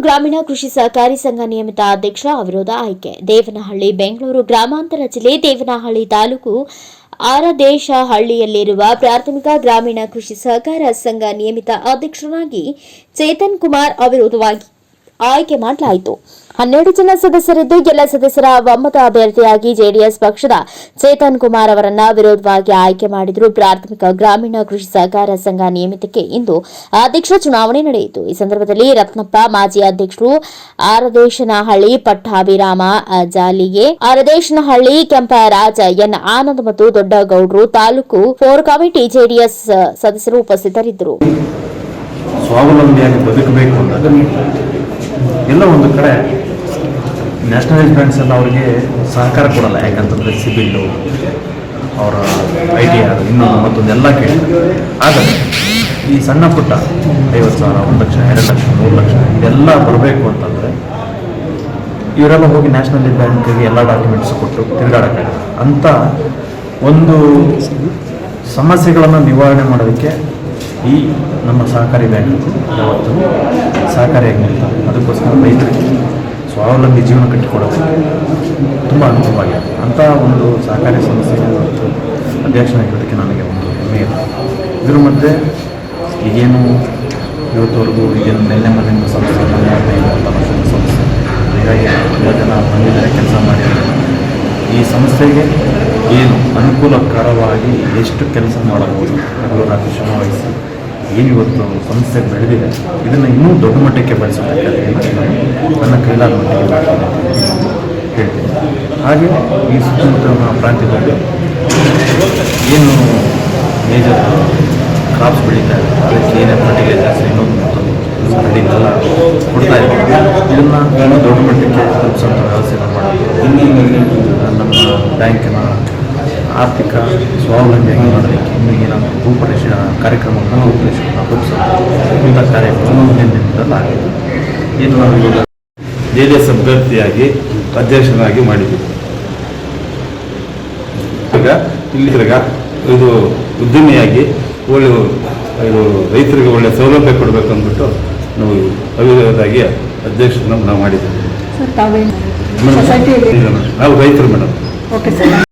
ಗ್ರಾಮೀಣ ಕೃಷಿ ಸಹಕಾರಿ ಸಂಘ ನಿಯಮಿತ ಅಧ್ಯಕ್ಷ ಅವಿರೋಧ ಆಯ್ಕೆ. ದೇವನಹಳ್ಳಿ, ಬೆಂಗಳೂರು ಗ್ರಾಮಾಂತರ ಜಿಲ್ಲೆ ದೇವನಹಳ್ಳಿ ತಾಲೂಕು ಆರದೇಶಹಳ್ಳಿಯಲ್ಲಿರುವ ಪ್ರಾಥಮಿಕ ಗ್ರಾಮೀಣ ಕೃಷಿ ಸಹಕಾರ ಸಂಘ ನಿಯಮಿತ ಅಧ್ಯಕ್ಷರಾಗಿ ಚೇತನ್ ಕುಮಾರ್ ಅವಿರೋಧವಾಗಿ ಆಯ್ಕೆ ಮಾಡಲಾಯಿತು. ಹನ್ನೆರಡು ಜನ ಸದಸ್ಯರಿದ್ದು ಎಲ್ಲ ಸದಸ್ಯರ ಒಮ್ಮತ ಅಭ್ಯರ್ಥಿಯಾಗಿ ಜೆಡಿಎಸ್ ಪಕ್ಷದ ಚೇತನ್ ಕುಮಾರ್ ಅವರನ್ನ ವಿರೋಧವಾಗಿ ಆಯ್ಕೆ ಮಾಡಿದ್ರು. ಪ್ರಾಥಮಿಕ ಗ್ರಾಮೀಣ ಕೃಷಿ ಸಹಕಾರ ಸಂಘ ನಿಯಮಿತಕ್ಕೆ ಇಂದು ಅಧ್ಯಕ್ಷ ಚುನಾವಣೆ ನಡೆಯಿತು. ಈ ಸಂದರ್ಭದಲ್ಲಿ ರತ್ನಪ್ಪ, ಮಾಜಿ ಅಧ್ಯಕ್ಷರು ಆರದೇಶನಹಳ್ಳಿ, ಪಟ್ಟಾಭಿರಾಮ, ಜಾಲಿಗೆ ಆರದೇಶನಹಳ್ಳಿ, ಕೆಂಪರಾಜ, ಎನ್. ಆನಂದ್ ಮತ್ತು ದೊಡ್ಡಗೌಡರು ತಾಲೂಕು ಫೋರ್ ಕಮಿಟಿ ಜೆಡಿಎಸ್ ಸದಸ್ಯರು ಉಪಸ್ಥಿತರಿದ್ದರು. ಎಲ್ಲ ಒಂದು ಕಡೆ ನ್ಯಾಷನಲೈಸ್ ಬ್ಯಾಂಕ್ಸ್ ಎಲ್ಲ ಅವರಿಗೆ ಸಹಕಾರ ಕೊಡಲ್ಲ. ಯಾಕಂತಂದರೆ ಸಿಬಿಲ್ಲು ಅವರ ಐ ಟಿ ಆರ್ ಇನ್ನೊಂದು ಮತ್ತೊಂದು ಎಲ್ಲ ಕೇಳ್ತಾರೆ ಆದರೆ ಈ ಸಣ್ಣ ಪುಟ್ಟ ಐವತ್ತು ಸಾವಿರ, ಒಂದು ಲಕ್ಷ, ಎರಡು ಲಕ್ಷ, ಮೂರು ಲಕ್ಷ, ಇದೆಲ್ಲ ಬರಬೇಕು ಅಂತಂದರೆ ಇವರೆಲ್ಲ ಹೋಗಿ ನ್ಯಾಷನಲ್ ಬ್ಯಾಂಕಿಗೆ ಎಲ್ಲ ಡಾಕ್ಯುಮೆಂಟ್ಸ್ ಕೊಟ್ಟು ತಿರುಗಾಡಕ್ಕಾಗಲ್ಲ ಅಂಥ ಒಂದು ಸಮಸ್ಯೆಗಳನ್ನು ನಿವಾರಣೆ ಮಾಡೋದಕ್ಕೆ ಈ ನಮ್ಮ ಸಹಕಾರಿ ಬ್ಯಾಂಕ್ ಯಾವತ್ತೂ ಸಹಕಾರಿಯಾಗಿ ನಿಲ್ತಾರೆ ಅದಕ್ಕೋಸ್ಕರ ರೈತರಿಗೆ ಸ್ವಾವಲಂಬಿ ಜೀವನ ಕಟ್ಟಿಕೊಡೋದು ತುಂಬ ಅನುಕೂಲವಾಗಿದೆ. ಅಂತಹ ಒಂದು ಸಹಕಾರಿ ಸಂಸ್ಥೆಗೆ ಇವತ್ತು ಅಧ್ಯಕ್ಷನಾಗಿರೋದಕ್ಕೆ ನನಗೆ ಒಂದು ಹೆಮ್ಮೆ ಇದೆ. ಇದ್ರ ಮಧ್ಯೆ ಈಗೇನು ಇವತ್ತವರೆಗೂ ಈಗೇನು ನೆನ್ನೆ ಮನೆಯಿಂದ ಸಂಸ್ಥೆ ಮನೆ ಹದಿನೈದು ವರ್ಷದ ಸಂಸ್ಥೆ, ಹೀಗಾಗಿ ತುಂಬ ಜನ ಬಂದಿದ್ದಾರೆ, ಕೆಲಸ ಮಾಡಿದ್ದಾರೆ. ಈ ಸಂಸ್ಥೆಗೆ ಏನು ಅನುಕೂಲಕರವಾಗಿ ಎಷ್ಟು ಕೆಲಸ ಮಾಡಬಹುದು ರಾತ್ರಿ ಶ್ರಮ ವಹಿಸಿ ಏನು ಇವತ್ತು ಸಂಸ್ಥೆ ಬೆಳೆದಿದೆ ಇದನ್ನು ಇನ್ನೂ ದೊಡ್ಡ ಮಟ್ಟಕ್ಕೆ ಬೆಳೆಸಬೇಕಾದ್ರೆ ನನ್ನ ಕೈಲಾದ ಮಟ್ಟಿಗೆ ಹೇಳ್ತೀನಿ. ಹಾಗೆ ಈ ಸುತ್ತಮುತ್ತಲಿನ ಪ್ರಾಂತ್ಯದಲ್ಲಿ ಏನು ಮೇಜರ್ ಕ್ರಾಪ್ಸ್ ಬೆಳೀತಾರೆ ಅದಕ್ಕೆ ಏನೇ ಫರ್ಟಿಲೈಸರ್ಸ್ ಇನ್ನೊಂದು ಮತ್ತೊಂದು ಸರಡಿನೆಲ್ಲ ಕೊಡ್ತಾ ಇದ್ದಾರೆ ಇದನ್ನು ಇನ್ನೂ ದೊಡ್ಡ ಮಟ್ಟಕ್ಕೆ ತಲುಪಿಸುವಂಥ ವ್ಯವಸ್ಥೆಯನ್ನು ಮಾಡಬೇಕು ನಮ್ಮ ಬ್ಯಾಂಕಿನ ಆರ್ಥಿಕ ಸ್ವಾವಲಂಬಿಯಾಗಿ ಮಾಡಬೇಕು ಹೀಗೆ ನಾವು ರೂಪರೇಷ ಕಾರ್ಯಕ್ರಮವನ್ನು ರೂಪರೇಷೆಯನ್ನು ರೂಪಿಸೋದು ಇಂಥ ಕಾರ್ಯಕ್ರಮ ಮುಂದಿನ ದಿನದಲ್ಲಿ ಆಗಿದೆ. ಏನು ನಾವು ಜೆ ಡಿ ಎಸ್ ಅಭ್ಯರ್ಥಿಯಾಗಿ ಅಧ್ಯಕ್ಷನಾಗಿ ಮಾಡಿದ್ದೀವಿ. ಈಗ ಇಲ್ಲಿ ತಿರ್ಗ ಇದು ಉದ್ಯಮಿಯಾಗಿ ಒಳ್ಳೆ ಇದು ರೈತರಿಗೆ ಒಳ್ಳೆ ಸೌಲಭ್ಯ ಕೊಡಬೇಕು ಅಂದ್ಬಿಟ್ಟು ನಾವು ಅವಿರೋಧವಾಗಿ ಅಧ್ಯಕ್ಷರನ್ನ ನಾವು ಮಾಡಿದ್ದೀವಿ. ನಾವು ರೈತರು ಮೇಡಮ್. Okay sir.